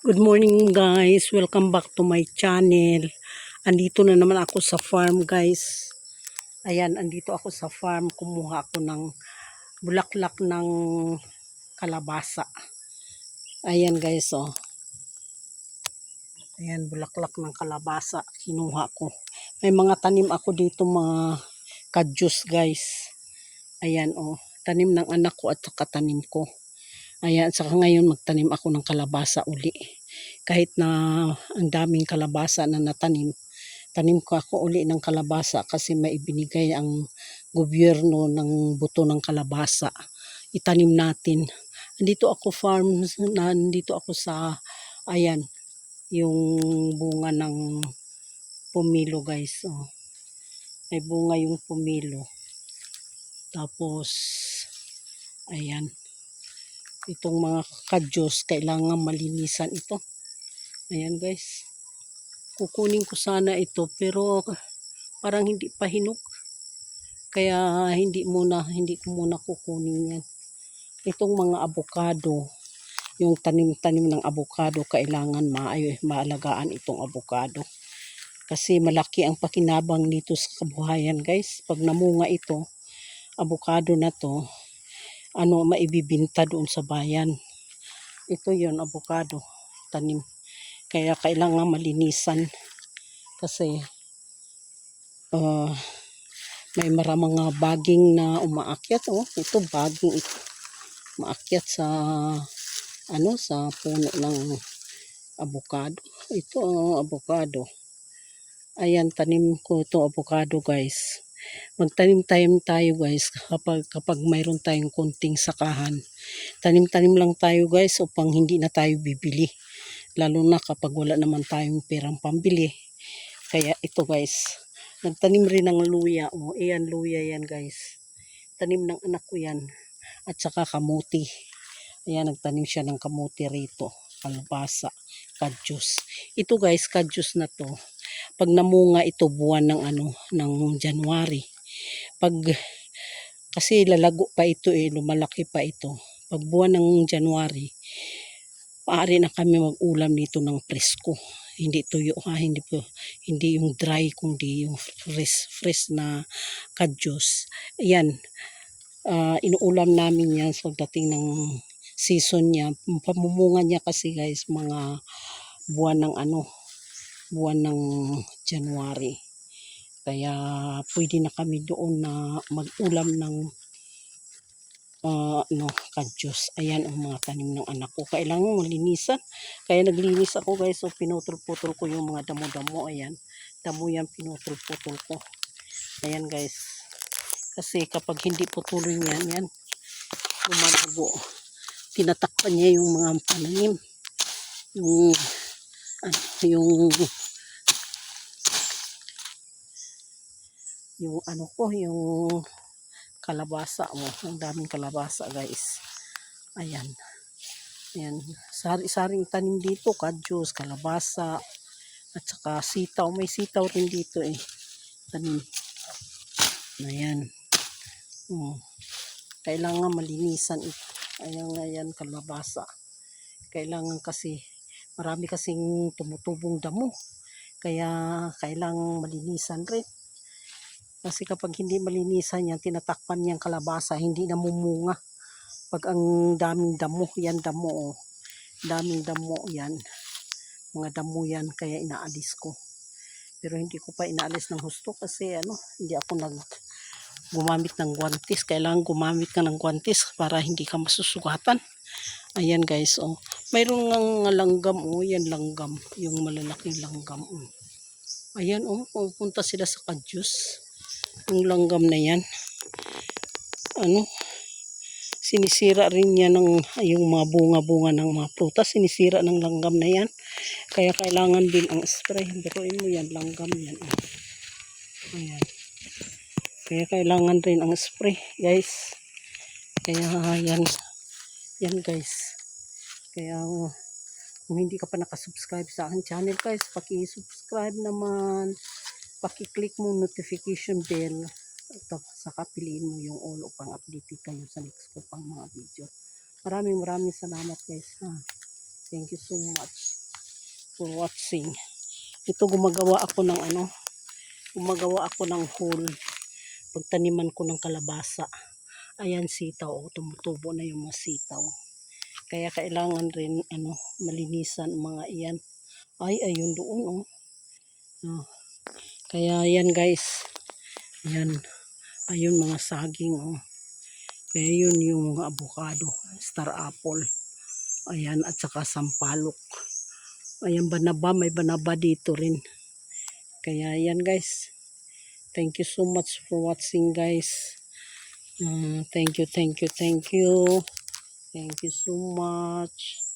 Good morning guys, welcome back to my channel. Andito na naman ako sa farm guys. Ayan, andito ako sa farm. Kumuha ako ng bulaklak ng kalabasa. Ayan guys oh. Ayan, bulaklak ng kalabasa. Kinuha ko. May mga tanim ako dito mga kadyos guys. Ayan oh. Tanim ng anak ko at saka tanim ko. Ayan, saka ngayon magtanim ako ng kalabasa uli. Kahit na ang daming kalabasa na natanim, tanim ko ako uli ng kalabasa kasi may ibinigay ang gobyerno ng buto ng kalabasa. Itanim natin. Andito ako farm, nandito ako sa, ayan, yung bunga ng pumilo guys. Oh. May bunga yung pumilo. Tapos, ayan itong mga kadyos, kailangan malinisan ito. Ayan guys. Kukunin ko sana ito pero parang hindi pa hinog. Kaya hindi muna, hindi ko muna kukunin yan. Itong mga abukado, yung tanim-tanim ng abukado, kailangan maayo, maalagaan itong abukado. Kasi malaki ang pakinabang nito sa kabuhayan guys. Pag namunga ito, abukado na to, ano maibibinta doon sa bayan. Ito yon avocado, tanim. Kaya kailangan malinisan kasi uh, may maramang mga baging na umaakyat. Oh, ito baging ito. Maakyat sa ano sa puno ng avocado. Ito oh, avocado. Ayan, tanim ko ito avocado guys magtanim-tanim tayo guys kapag, kapag mayroon tayong konting sakahan. Tanim-tanim lang tayo guys upang hindi na tayo bibili. Lalo na kapag wala naman tayong perang pambili. Kaya ito guys, nagtanim rin ng luya. O, oh, iyan luya yan guys. Tanim ng anak ko yan. At saka kamuti. Ayan, nagtanim siya ng kamuti rito. Kalabasa, kadyus. Ito guys, kadyus na to pag namunga ito buwan ng ano ng January. Pag kasi lalago pa ito eh, lumalaki pa ito. Pag buwan ng January, paari na kami mag-ulam nito ng presko. Hindi tuyo ha, hindi po, hindi yung dry kundi yung fresh, fresh na kadyos. Ayan, uh, inuulam namin yan sa so dating ng season niya. Pamumunga niya kasi guys, mga buwan ng ano, buwan ng January. Kaya pwede na kami doon na mag-ulam ng uh, no, kadyos. Ayan ang mga tanim ng anak ko. Kailangan malinisan. Kaya naglinis ako guys. So pinutol-putol ko yung mga damo-damo. Ayan. Damo yan pinutol-putol ko. Ayan guys. Kasi kapag hindi putuloy yan, yan. Lumalago. Tinatakpan niya yung mga pananim. Yung ano, yung yung ano ko, yung kalabasa mo. Ang daming kalabasa, guys. Ayan. Ayan. Sari-saring tanim dito, kadyos, kalabasa, at saka sitaw. May sitaw rin dito eh. Tanim. Ayan. Oh. Kailangan malinisan ito. Ayan, ayan, kalabasa. Kailangan kasi, marami kasing tumutubong damo. Kaya, kailangan malinisan rin. Kasi kapag hindi malinisan yan, tinatakpan niyang kalabasa, hindi namumunga. Pag ang daming damo, yan damo, oh. daming damo yan. Mga damo yan, kaya inaalis ko. Pero hindi ko pa inaalis ng husto kasi ano, hindi ako nag gumamit ng guantes. Kailangan gumamit ka ng guantes para hindi ka masusugatan. Ayan guys, oh. Mayroon ng langgam, oh. Yan langgam. Yung malalaking langgam, oh. Ayan, oh. Pupunta sila sa kadyos yung langgam na yan. Ano? Sinisira rin niya ng yung mga bunga-bunga ng mga prutas. Sinisira ng langgam na yan. Kaya kailangan din ang spray. Biruin mo yan langgam yan. Oh. ayan. Kaya kailangan rin ang spray guys. Kaya yan. Yan guys. Kaya uh, kung hindi ka pa nakasubscribe sa aking channel guys paki-subscribe naman paki-click mo notification bell ito, saka piliin mo yung all upang update kayo sa next ko pang mga video. Maraming maraming salamat guys ha. Thank you so much for watching. Ito gumagawa ako ng ano, gumagawa ako ng hole. Pagtaniman ko ng kalabasa. Ayan sitaw, oh, tumutubo na yung mga sitaw. Kaya kailangan rin ano, malinisan mga iyan. Ay, ayun doon oh. Ah. Kaya yan guys. Yan. Ayun mga saging oh. Kaya yun yung mga avocado, star apple. Ayan, at saka sampalok. Ayan, banaba, may banaba dito rin. Kaya yan guys. Thank you so much for watching guys. Uh, thank you, thank you, thank you. Thank you so much.